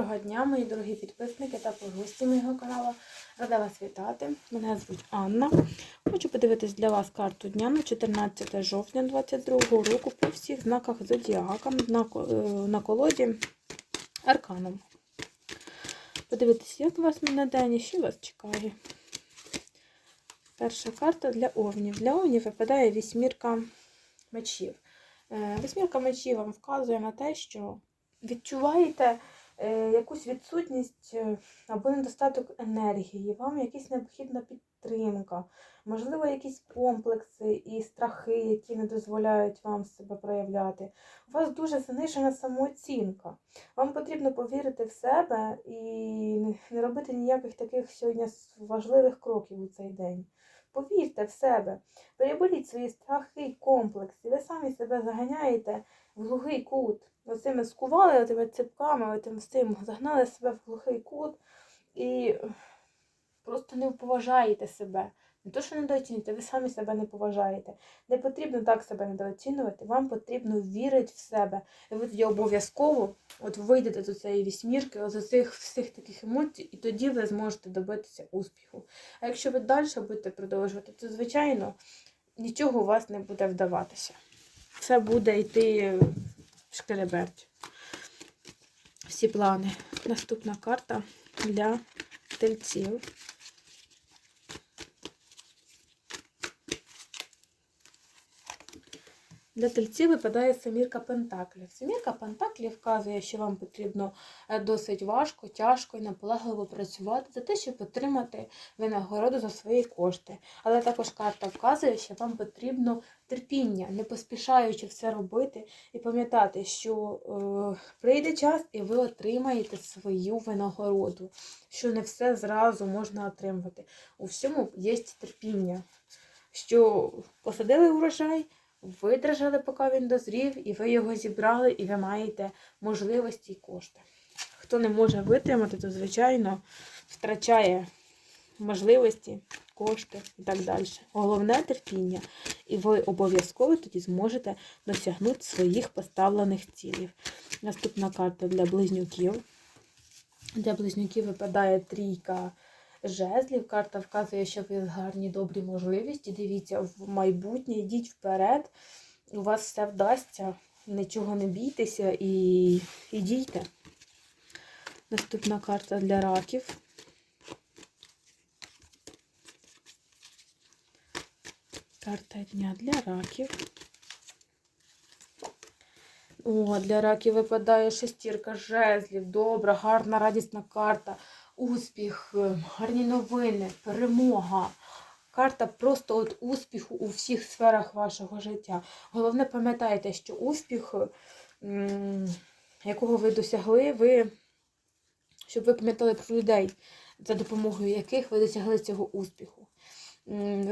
Доброго дня, мої дорогі підписники та гості моєго каналу. Рада вас вітати. Мене звуть Анна. Хочу подивитись для вас карту дня на 14 жовтня 2022 року по всіх знаках зодіака на, е, на колоді Арканом. Подивитись, як у вас на день і що вас чекає. Перша карта для овнів. Для овнів випадає вісьмірка мечів. Е, Вісьмірка мечів вам вказує на те, що відчуваєте якусь відсутність е, або недостаток енергії, вам якась необхідна підтримка, можливо, якісь комплекси і страхи, які не дозволяють вам себе проявляти. У вас дуже занижена самооцінка. Вам потрібно повірити в себе і не- робити ніяких таких сьогодні важливих кроків у цей день. Повірте в себе, переболіть свої страхи і комплекси. Ви самі себе заганяєте в глухий кут. Оцими скували отими ципками, отим всім, загнали себе в глухий кут і просто не поважаєте себе. Не то, що недооцінюєте, ви самі себе не поважаєте. Не потрібно так себе недооцінювати, вам потрібно вірити в себе. І ви тоді обов'язково от вийдете до цієї вісьмірки, з цих всіх таких емоцій, і тоді ви зможете добитися успіху. А якщо ви далі будете продовжувати, то, звичайно, нічого у вас не буде вдаватися. Все буде йти шкереберть. Всі плани. Наступна карта для тельців. Для тельців випадає семірка пентаклів. Семірка пентаклів вказує, що вам потрібно е, досить важко, тяжко і наполегливо працювати за те, щоб отримати винагороду за свої кошти. Але також карта вказує, що вам потрібно терпіння, не поспішаючи все робити, і пам'ятати, що е, прийде час і ви отримаєте свою винагороду, що не все зразу можна отримувати. У всьому є терпіння, що посадили урожай. Видержали, поки він дозрів, і ви його зібрали, і ви маєте можливості і кошти. Хто не може витримати, то, звичайно, втрачає можливості, кошти і так далі. Головне терпіння, і ви обов'язково тоді зможете досягнути своїх поставлених цілів. Наступна карта для близнюків. Для близнюків випадає трійка жезлів. Карта вказує, що ви гарні добрі можливості. Дивіться в майбутнє, йдіть вперед. У вас все вдасться, нічого не бійтеся і, і дійте. Наступна карта для раків. Карта дня для раків. О, для раків випадає шестірка жезлів. Добра, гарна, радісна карта. Успіх, е, гарні новини, перемога. Карта просто от успіху у всіх сферах вашого життя. Головне, пам'ятайте, що успіх, якого ви досягли, ви, щоб ви пам'ятали про людей, за допомогою яких ви досягли цього успіху.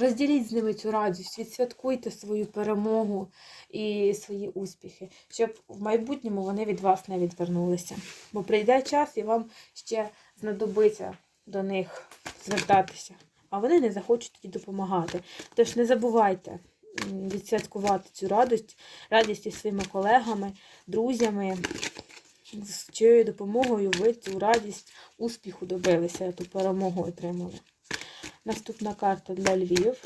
Розділіть з ними цю радість, відсвяткуйте свою перемогу і свої успіхи, щоб в майбутньому вони від вас не відвернулися. Бо прийде час і вам ще знадобиться до них звертатися, а вони не захочуть тоді допомагати. Тож не забувайте відсвяткувати цю радість, радість із своїми колегами, друзями, з чиєю допомогою ви цю радість успіху добилися, ту перемогу отримали. Наступна карта для Львів.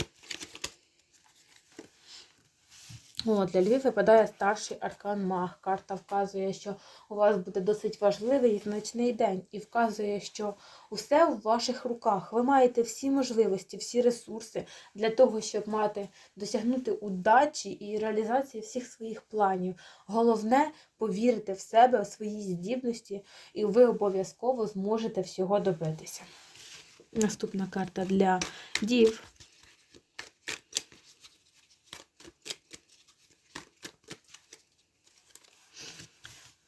О, для Львів випадає старший аркан Маг. Карта вказує, що у вас буде досить важливий і значний день, і вказує, що усе в ваших руках. Ви маєте всі можливості, всі ресурси для того, щоб мати досягнути удачі і реалізації всіх своїх планів. Головне повірити в себе, у свої здібності, і ви обов'язково зможете всього добитися. Наступна карта для дів.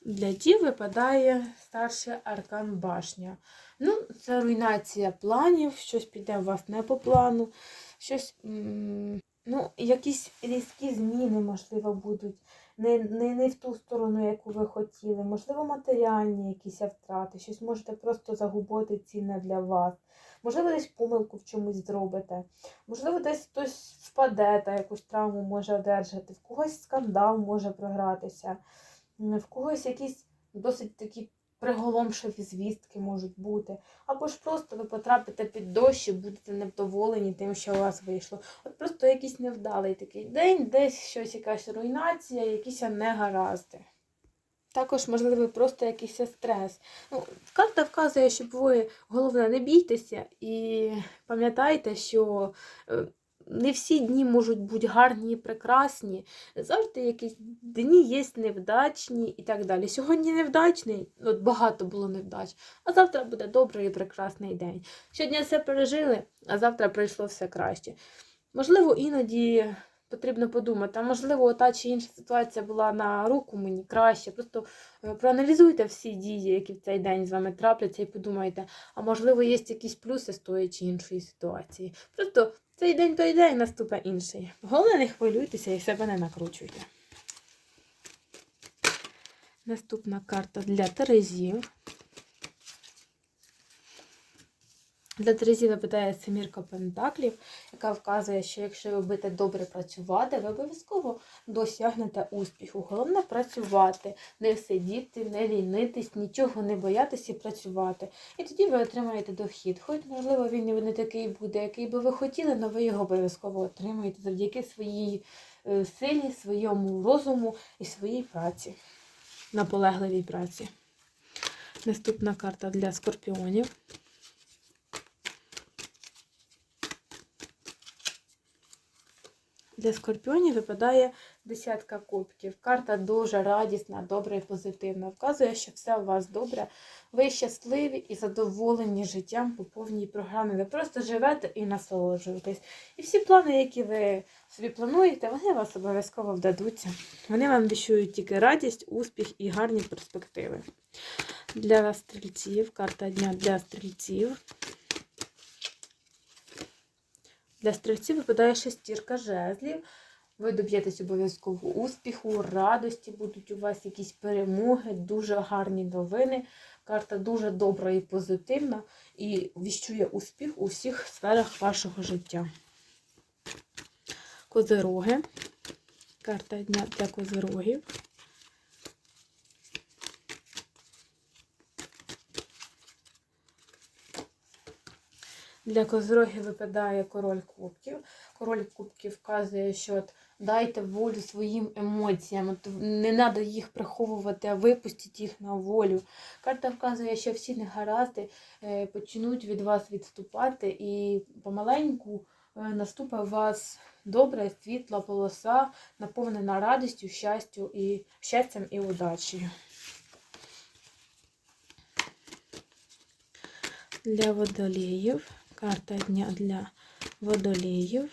Для дів випадає старший аркан башня. Ну, це руйнація планів, щось піде у вас не по плану, щось, ну, якісь різкі зміни, можливо, будуть. Не, не, не в ту сторону, яку ви хотіли. Можливо, матеріальні якісь втрати, щось можете просто загубити цінне для вас. Можливо, десь помилку в чомусь зробите. Можливо, десь хтось впаде та якусь травму може одержати, в когось скандал може програтися, в когось якісь досить такі приголомшиві звістки можуть бути. Або ж просто ви потрапите під дощ і будете невдоволені тим, що у вас вийшло. От просто якийсь невдалий такий день, десь щось, якась руйнація, якісь негаразди. Також, можливо, просто якийсь стрес. Ну, карта вказує, щоб ви головне не бійтеся і пам'ятайте, що е, не всі дні можуть бути гарні і прекрасні. Завжди якісь дні є невдачні і так далі. Сьогодні невдачний, от багато було невдач, а завтра буде добрий і прекрасний день. Сьогодні все пережили, а завтра прийшло все краще. Можливо, іноді потрібно подумати, а можливо, та чи інша ситуація була на руку мені краще. Просто е, проаналізуйте всі дії, які в цей день з вами трапляться, і подумайте, а можливо, є якісь плюси з тої чи іншої ситуації. Просто цей день той день наступе інший. Головне, не хвилюйтеся і себе не накручуйте. Наступна карта для Терезів. Для Терезів випадає семірка пентаклів, яка вказує, що якщо ви будете добре працювати, ви обов'язково досягнете успіху. Головне працювати, не сидіти, не лінитись, нічого не боятися і працювати. І тоді ви отримаєте дохід. Хоч, можливо, він не такий буде, який би ви хотіли, але ви його обов'язково отримаєте завдяки своїй е, силі, своєму розуму і своїй праці, наполегливій праці. Наступна карта для скорпіонів. Для скорпіонів випадає десятка кубків. Карта дуже радісна, добра і позитивна. Вказує, що все у вас добре. Ви щасливі і задоволені життям по повній програмі. Ви просто живете і насолоджуєтесь. І всі плани, які ви собі плануєте, вони вас обов'язково вдадуться. Вони вам віщують тільки радість, успіх і гарні перспективи. Для стрільців, карта дня для стрільців. Для стрільців випадає шестірка жезлів. Ви доб'єтесь обов'язково успіху, радості, будуть у вас якісь перемоги, дуже гарні новини. Карта дуже добра і позитивна і віщує успіх у всіх сферах вашого життя. Козироги. Карта дня для козирогів. Для козирогів випадає король кубків. Король кубків вказує, що от дайте волю своїм емоціям. От не треба їх приховувати, а випустіть їх на волю. Карта вказує, що всі негаразди е, почнуть від вас відступати, і помаленьку е, наступить вас добра, світла полоса, наповнена радістю, щастю і щастям і удачею. Для водоліїв. Карта дня для водоліїв.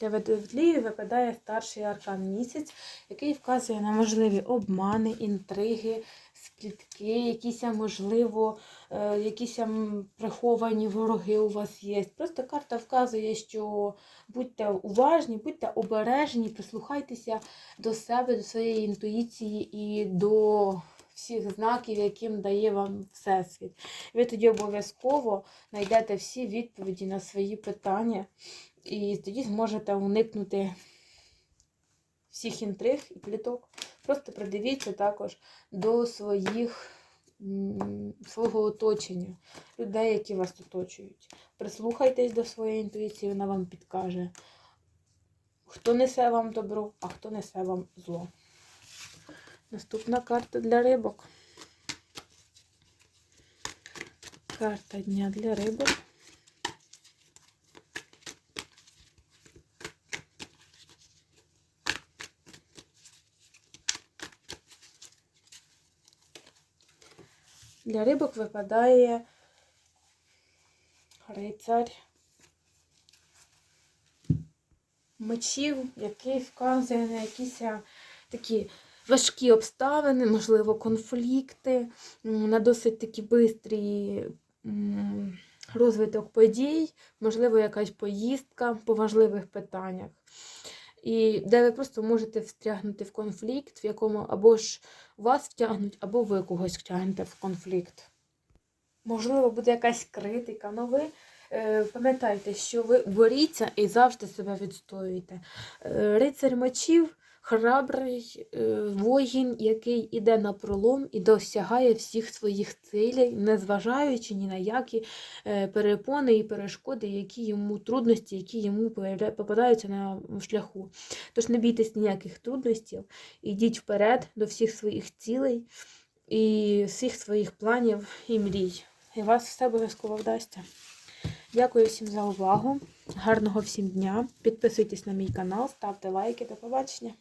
Для водоліїв випадає старший аркан місяць, який вказує на можливі обмани, інтриги, сплітки, якісь, можливо, е, якісь приховані вороги у вас є. Просто карта вказує, що будьте уважні, будьте обережні, прислухайтеся до себе, до своєї інтуїції і до всіх знаків, яким дає вам Всесвіт. Ви тоді обов'язково знайдете всі відповіді на свої питання, і тоді зможете уникнути всіх інтриг і пліток. Просто придивіться також до своїх свого оточення, людей, які вас оточують. Прислухайтесь до своєї інтуїції, вона вам підкаже, хто несе вам добро, а хто несе вам зло. Наступна карта для рибок. Карта дня для рибок. Для рибок випадає рицарь мечів, який вказує на якісь такі важкі обставини, можливо, конфлікти, на досить такі бистрі розвиток подій, можливо, якась поїздка по важливих питаннях. І де ви просто можете встрягнути в конфлікт, в якому або ж вас втягнуть, або ви когось втягнете в конфлікт. Можливо, буде якась критика, але ви е, пам'ятайте, що ви боріться і завжди себе відстоюєте. Е, рицар мечів храбрий е, воїн, який іде на пролом і досягає всіх своїх цілей, незважаючи ні на які е, перепони і перешкоди, які йому трудності, які йому попадаються на шляху. Тож не бійтесь ніяких трудностей, ідіть вперед до всіх своїх цілей і всіх своїх планів і мрій. І вас все обов'язково вдасться. Дякую всім за увагу. Гарного всім дня. Підписуйтесь на мій канал, ставте лайки. До побачення.